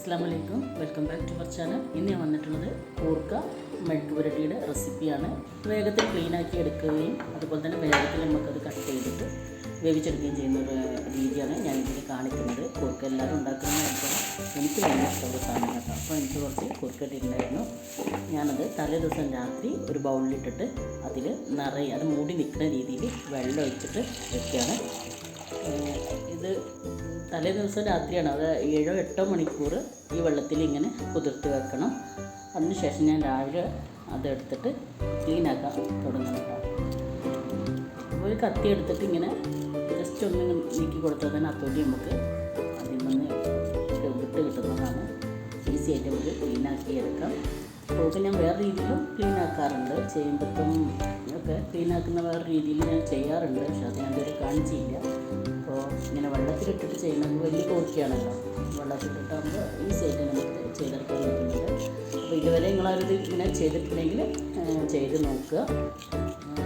അസ്സാം വലൈക്കും welcome back to our channel. ഇന്ന് ഞാൻ വന്നിട്ടുള്ളത് കൂർക്ക മെഴുക്ക് പുരട്ടിയുടെ റെസിപ്പിയാണ്. വേഗത്തിൽ ക്ലീനാക്കി എടുക്കുകയും അതുപോലെ തന്നെ വേഗത്തിൽ നമുക്കത് കട്ട് ചെയ്തിട്ട് വേവിച്ചെടുക്കുകയും ചെയ്യുന്ന ഒരു രീതിയാണ് ഞാൻ ഇതിൽ കാണിക്കുന്നത്. കൂർക്ക എല്ലാവരും ഉണ്ടാക്കുന്ന എനിക്ക് ഭയങ്കര ഇഷ്ടമുള്ള സാധനം കേട്ടോ. അപ്പോൾ എനിക്ക് കുറച്ച് കുറുക്കട്ടിട്ടുണ്ടായിരുന്നു ഞാനത് തലേ ദിവസം രാത്രി ഒരു ബൗളിലിട്ടിട്ട് അതിൽ നിറയെ അത് മൂടി നിൽക്കുന്ന രീതിയിൽ വെള്ളം ഒഴിച്ചിട്ട് വെക്കുകയാണ്. തലേ ദിവസം രാത്രിയാണ്. അത് ഏഴോ എട്ടോ മണിക്കൂർ ഈ വെള്ളത്തിൽ ഇങ്ങനെ കുതിർത്ത് വെക്കണം. അതിനുശേഷം ഞാൻ രാവിലെ അതെടുത്തിട്ട് ക്ലീനാക്കാൻ തുടങ്ങണം ഒരു കത്തി എടുത്തിട്ട് ഇങ്ങനെ ജസ്റ്റ് ഒന്ന് നീക്കി കൊടുത്താൽ തന്നെ അത്തോട്ടി നമുക്ക് അതിൽ നിന്ന് വിട്ട് കിട്ടുന്നതാണ്. ഈസി ആയിട്ട് നമുക്ക് ക്ലീനാക്കി എടുക്കാം. അപ്പോൾ ഞാൻ വേറെ രീതിയിലും ക്ലീൻ ആക്കാറുണ്ട് ചെയ്യുമ്പത്തും ഒക്കെ ക്ലീൻ ആക്കുന്ന വേറെ രീതിയിൽ ഞാൻ ചെയ്യാറുണ്ട്. പക്ഷെ അത് ഞാൻ ഇതുവരെ കാണിച്ചില്ല. അപ്പോൾ ഇങ്ങനെ വെള്ളത്തിലിട്ടിട്ട് ചെയ്യുന്നത് വലിയ പോക്കിയാണല്ലോ വെള്ളത്തിലിട്ടാകുമ്പോൾ ഈസിയായിട്ട് നമുക്ക് ചെയ്തെടുക്കാൻ പറ്റുന്നുണ്ട്. അപ്പോൾ ഇതുവരെ നിങ്ങളത് ഇങ്ങനെ ചെയ്തിട്ടുണ്ടെങ്കിൽ ചെയ്ത് നോക്കുക.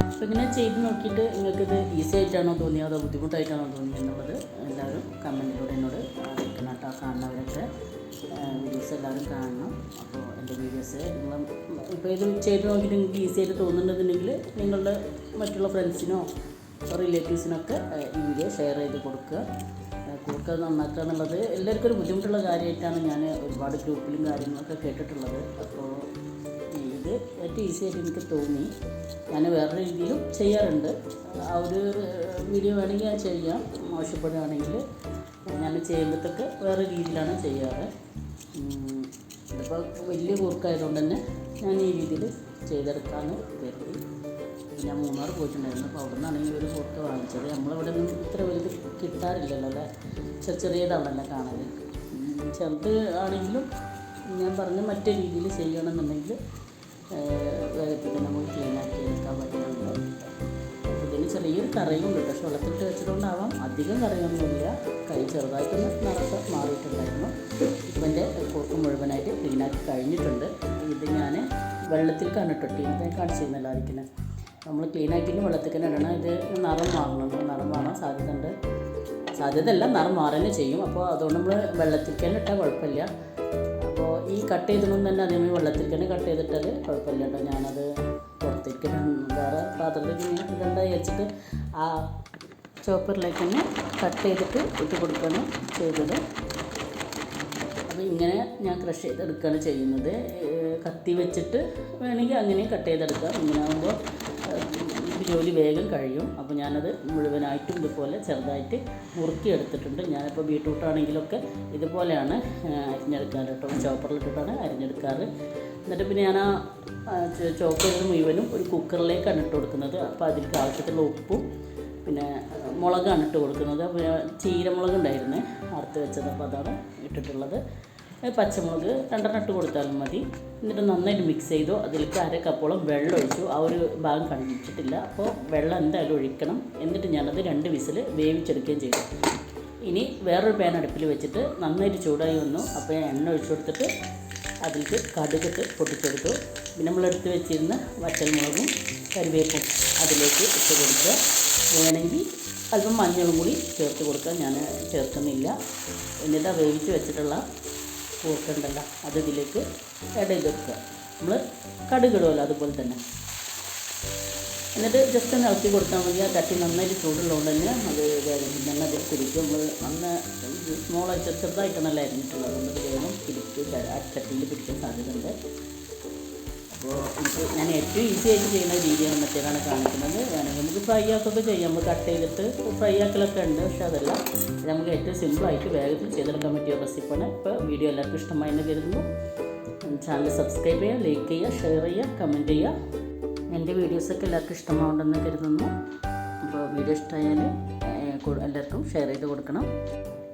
അപ്പോൾ ഇങ്ങനെ ചെയ്ത് നോക്കിയിട്ട് നിങ്ങൾക്കിത് ഈസി ആയിട്ടാണോ തോന്നിയത് അതോ ബുദ്ധിമുട്ടായിട്ടാണോ തോന്നിയത് എന്നുള്ളത് എല്ലാവരും കമന്റിലൂടെ എന്നോട് അറിയിക്കണം കേട്ടോ. കാണുന്നവരൊക്കെ വീഡിയോസ് എല്ലാവരും കാണണം. നിങ്ങൾ ഇപ്പോൾ ഇത് ചെയ്ത് നോക്കി നിങ്ങൾക്ക് ഈസി ആയിട്ട് തോന്നുന്നുണ്ടെന്നുണ്ടെങ്കിൽ നിങ്ങളുടെ മറ്റുള്ള ഫ്രണ്ട്സിനോ റിലേറ്റീവ്സിനൊക്കെ ഈ വീഡിയോ ഷെയർ ചെയ്ത് കൊടുക്കുക. കൂർക്ക നന്നാക്കുക എന്നുള്ളത് എല്ലാവർക്കും ഒരു ബുദ്ധിമുട്ടുള്ള കാര്യമായിട്ടാണ് ഞാൻ ഒരുപാട് ഗ്രൂപ്പിലും കാര്യങ്ങളൊക്കെ കേട്ടിട്ടുള്ളത്. അപ്പോൾ ഇത് ഏറ്റവും ഈസി ആയിട്ട് എനിക്ക് തോന്നി. ഞാൻ വേറെ രീതിയിലും ചെയ്യാറുണ്ട്. ആ ഒരു വീഡിയോ വേണമെങ്കിൽ ഞാൻ ചെയ്യാം. ആവശ്യപ്പെടുകയാണെങ്കിൽ ഞാൻ ചെയ്യുമ്പോഴത്തൊക്കെ വേറെ രീതിയിലാണ് ചെയ്യാറ്. ഇതിപ്പോൾ വലിയ കൂർക്കായതുകൊണ്ട് തന്നെ ഞാൻ ഈ രീതിയിൽ ചെയ്തെടുക്കാമെന്ന് കരുതി. ഞാൻ മൂന്നാർ പോയിട്ടുണ്ടായിരുന്നു. അപ്പോൾ അവിടെ നിന്നാണെങ്കിൽ ഒരു കൂർക്ക വാങ്ങിച്ചത്. നമ്മളിവിടെ നിന്ന് ഇത്ര വലുത് കിട്ടാറില്ലല്ലോ അല്ലേ? ചെറിയ ചെറിയതാണല്ലോ കാണാൻ ചെറുത് ആണെങ്കിലും ഞാൻ പറഞ്ഞ മറ്റേ രീതിയിൽ ചെയ്യണമെന്നുണ്ടെങ്കിൽ വേഗത്തിൽ നമുക്ക് പോയി ക്ലീനാക്കി എടുക്കാൻ പറ്റുന്നുണ്ട്. ഇതിന് ചെറിയൊരു കറിയും ഉണ്ട്. പക്ഷെ വെള്ളത്തിട്ട് വെച്ചതുകൊണ്ടാവാം. അധികം കറിയൊന്നുമില്ല. കൈ ചെറുതായിട്ടൊന്ന് നിറച്ച് മാറിയിട്ടുണ്ടായിരുന്നു. ഇപ്പം എന്റെ കുറുക്ക് മുഴുവനായിട്ട് ക്ലീനാക്കി കഴിഞ്ഞിട്ടുണ്ട്. ഇത് ഞാൻ വെള്ളത്തിൽ കണ്ടിട്ടിട്ട് ഇത് കാണിച്ചിരുന്നല്ലോ ആയിരിക്കുന്നത് നമ്മൾ ക്ലീൻ ആക്കിയിട്ട് വെള്ളത്തിൽ തന്നെ ഇടണം. ഇത് നിറം മാറണം നിറം മാറാൻ സാധ്യത ഉണ്ട് സാധ്യതയല്ല നിറം മാറുകയും ചെയ്യും. അപ്പോൾ അതുകൊണ്ട് നമ്മൾ വെള്ളത്തിൽ തന്നെ ഇട്ടാൽ കുഴപ്പമില്ല. കട്ട് ചെയ്ത തന്നെ അതേമേ വെള്ളത്തിൽ തന്നെ കട്ട് ചെയ്തിട്ടത് കുഴപ്പമില്ല കേട്ടോ. ഞാനത് പുറത്തേക്ക് വേറെ പാത്രത്തിലേക്ക് ഇങ്ങനെ വിചാരിച്ചിട്ട് ആ ചോപ്പറിലേക്ക് തന്നെ കട്ട് ചെയ്തിട്ട് ഇട്ട് കൊടുക്കുകയാണ് ചെയ്തത്. അപ്പോൾ ഇങ്ങനെ ഞാൻ ക്രഷ് ചെയ്തെടുക്കുകയാണ് ചെയ്യുന്നത്. കത്തി വെച്ചിട്ട് വേണമെങ്കിൽ അങ്ങനെ കട്ട് ചെയ്തെടുക്കാം. ഇങ്ങനെ ആകുമ്പോൾ ജോലി വേഗം കഴിയും. അപ്പോൾ ഞാനത് മുഴുവനായിട്ടും ഇതുപോലെ ചെറുതായിട്ട് മുറുക്കിയെടുത്തിട്ടുണ്ട്. ഞാനിപ്പോൾ ബീട്രൂട്ടാണെങ്കിലൊക്കെ ഇതുപോലെയാണ് അരിഞ്ഞെടുക്കാറ് കേട്ടോ. ചോപ്പറിലിട്ടിട്ടാണ് അരിഞ്ഞെടുക്കാറ്. എന്നിട്ട് പിന്നെ ഞാൻ ആ ചോപ്പറിൽ മുഴുവനും ഒരു കുക്കറിലേക്കാണ് ഇട്ട് കൊടുക്കുന്നത്. അപ്പോൾ അതിലേക്ക് ആവശ്യത്തിലുള്ള ഉപ്പും പിന്നെ മുളകാണ് ഇട്ട് കൊടുക്കുന്നത്. അപ്പോൾ ചീരമുളക് ഉണ്ടായിരുന്നു അറുത്ത് വെച്ചത്. അപ്പോൾ അതാണ് ഇട്ടിട്ടുള്ളത്. പച്ചമുളക് രണ്ടെണ്ണം ഇട്ട് കൊടുത്താലും മതി. എന്നിട്ട് നന്നായിട്ട് മിക്സ് ചെയ്തു. അതിലേക്ക് അര കപ്പോളം വെള്ളം ഒഴിച്ചു. ആ ഒരു ഭാഗം കണ്ടിട്ടില്ല. അപ്പോൾ വെള്ളം എന്തായാലും ഒഴിക്കണം. എന്നിട്ട് ഞാനത് രണ്ട് വിസിൽ വേവിച്ചെടുക്കുകയും ചെയ്തു. ഇനി വേറൊരു പാൻ അടുപ്പിൽ വെച്ചിട്ട് നന്നായിട്ട് ചൂടായി വന്നു. അപ്പോൾ ഞാൻ എണ്ണ ഒഴിച്ചു കൊടുത്തിട്ട് അതിലേക്ക് കടുകിട്ട് പൊട്ടിച്ചെടുത്തു. പിന്നെ നമ്മളെടുത്ത് വെച്ചിരുന്ന വറ്റൽമുളകും കരിവേപ്പും അതിലേക്ക് ഇട്ട് കൊടുക്കുക. വേണമെങ്കിൽ അല്പം മഞ്ഞളും കൂടി ചേർത്ത് കൊടുക്കുക. ഞാൻ ചേർക്കുന്നില്ല. എന്നിട്ട് വേവിച്ച് വെച്ചിട്ടുള്ള കൂർക്കുണ്ടല്ലോ അത് ഇതിലേക്ക് ഇടയിൽ വെക്കുക നമ്മൾ കടുകിടുമല്ലോ അതുപോലെ തന്നെ. എന്നിട്ട് ജസ്റ്റ് ഒന്ന് ഇളക്കി കൊടുത്താൽ മതി. ആ ചട്ടി നന്നായിട്ട് ചൂടുള്ളതുകൊണ്ട് തന്നെ അത് വേഗം നല്ല അതിൽ കുടിക്കും നമ്മൾ നന്ന സ്മോളായിട്ട് ചെറുതായിട്ടാണല്ലോ അരിഞ്ഞിട്ടുള്ളത് അതുകൊണ്ട് അത് വേഗം പിടിച്ച് ആ ചട്ടിയിൽ പിടിക്കാൻ സാധ്യതയുണ്ട്. അപ്പോൾ എനിക്ക് ഞാൻ ഏറ്റവും ഈസി ആയിട്ട് ചെയ്യുന്ന രീതിയാണ് മറ്റേതാണ് കാണിക്കുന്നത്. വേണമെങ്കിൽ നമുക്ക് ഫ്രൈ ആക്കൊക്കെ ചെയ്യാം. നമ്മൾ കട്ട് ചെയ്തിട്ട് ഫ്രൈ ആക്കലൊക്കെ ഉണ്ട്. പക്ഷേ അതല്ല നമുക്ക് ഏറ്റവും സിമ്പിളായിട്ട് വേഗത്തിൽ ചെയ്തെടുക്കാൻ പറ്റിയ റെസിപ്പാണ് ഇപ്പോൾ വീഡിയോ എല്ലാവർക്കും ഇഷ്ടമായി എന്ന് കരുതുന്നു. ചാനൽ സബ്സ്ക്രൈബ് ചെയ്യുക ലൈക്ക് ചെയ്യുക ഷെയർ ചെയ്യുക കമന്റ് ചെയ്യുക. എന്റെ വീഡിയോസൊക്കെ എല്ലാവർക്കും ഇഷ്ടമാവുണ്ടെന്ന് കരുതുന്നു. അപ്പോൾ വീഡിയോ ഇഷ്ടമായാൽ എല്ലാവർക്കും ഷെയർ ചെയ്ത് കൊടുക്കണം.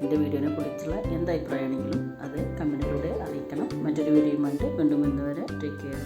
എന്റെ വീഡിയോനെ കുറിച്ചുള്ള എന്ത് അഭിപ്രായമാണെങ്കിലും അത് കമന്റിലൂടെ അറിയിക്കണം. മറ്റൊരു വീഡിയോയുമായിട്ട് വീണ്ടും വീണ്ടും വരെ ടേക്ക് കെയർ